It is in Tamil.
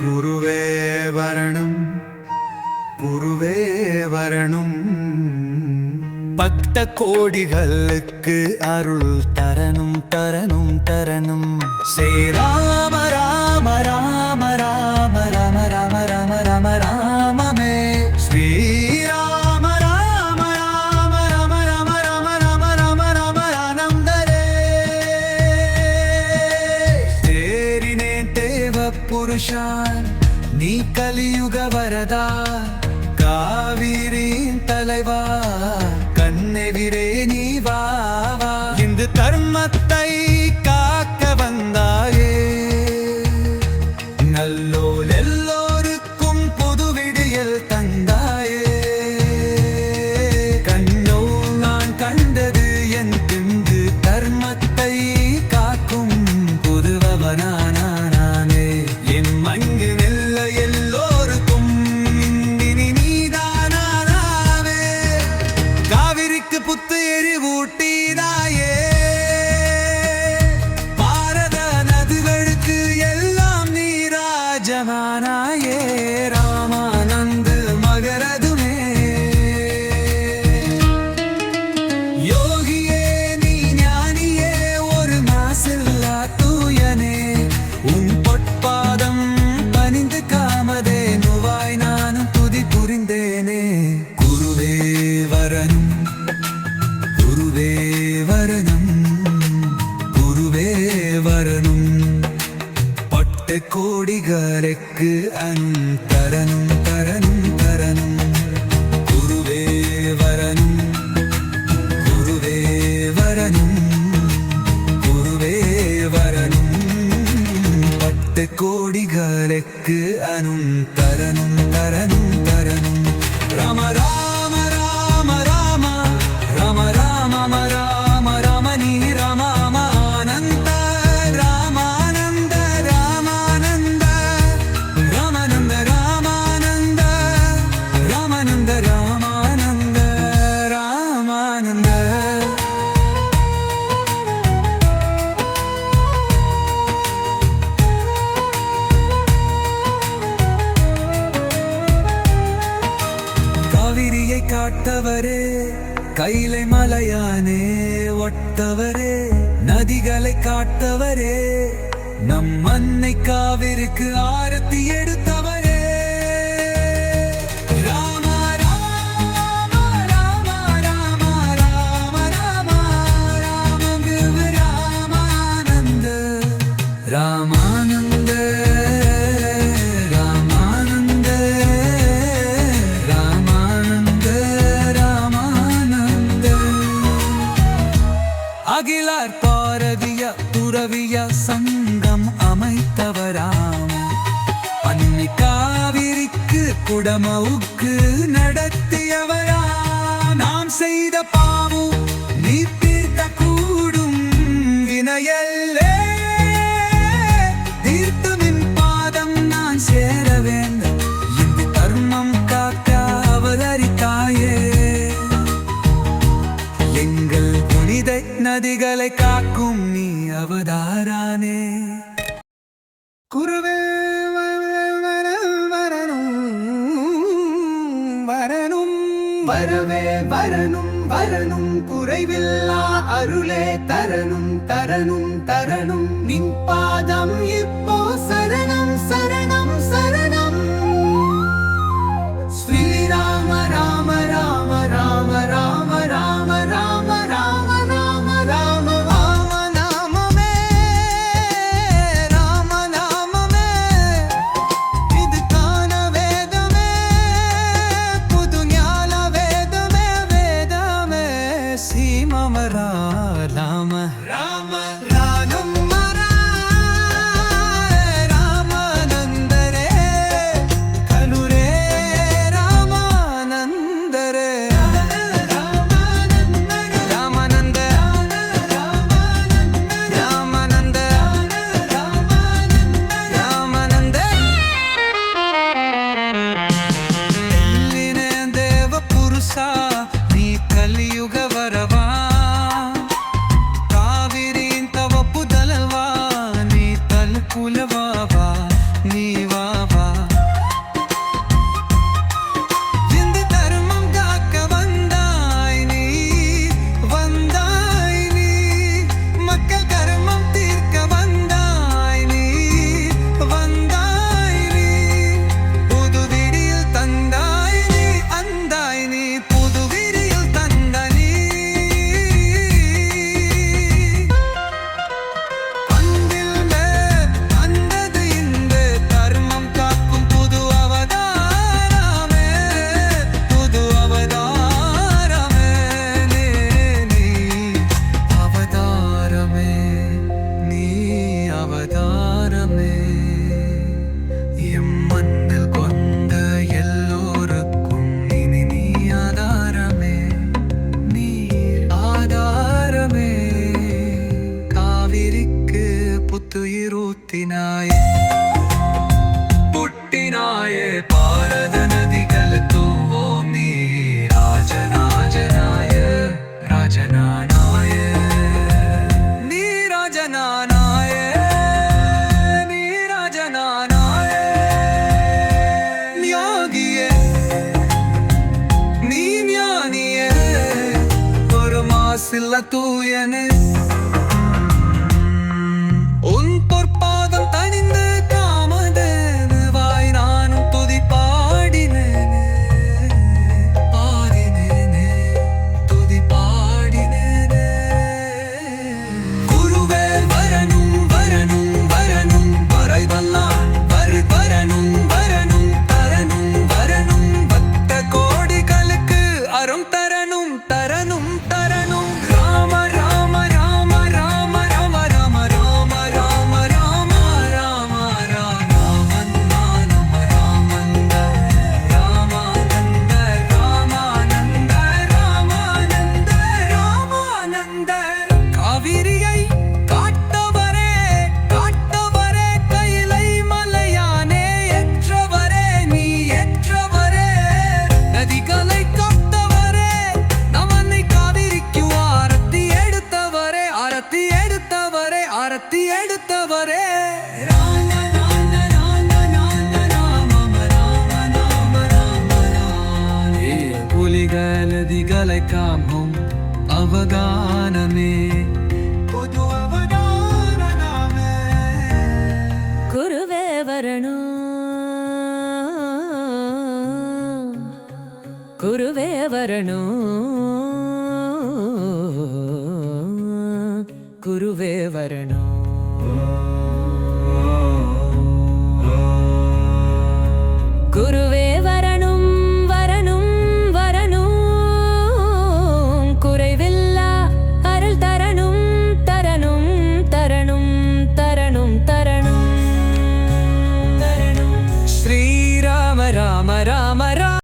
குருவே வரணும். குருவே வரணும். பக்த கோடிகளுக்கு அருள் தரணும் தரணும் தரணும். ஸ்ரீராம ராம ராம. நீ கலியுக வரதா காவிரியின் தலைவா கண்ணெவிரே நீ வா. இந்த தர்மத்தை വരനും ഗുരുവേ വരനും ഗുരുവേ വരനും പട്ടക്കോടികാരക്ക് അൻ തരനും തരനും തരനും ഗുരുവേ വരനും ഗുരുവേ വരനും ഗുരുവേ വരനും പട്ടക്കോടികാരക്ക് അനും തരനും തരനും Rama Rama கைலை மலையானே ஒட்டவரே நதிகளை காட்டவரே நம் மண்ணை காவிரிக்கு ஆரத்தி எடுத்தவரே. Rama சங்கம் அமைத்தவராம். அன்னி காவிரிக்கு குடமவுக்கு நடத்தியவரா நாம் செய்த பாவம் நீ தீர்த்த கூடும் வினையல் வரவே வரணும் வரணும் குறைவில்லா அருளே தரணும் தரணும் தரணும். நின் பாதம் இப்போ sorry in குருவே வரணும் குருவே வரணும்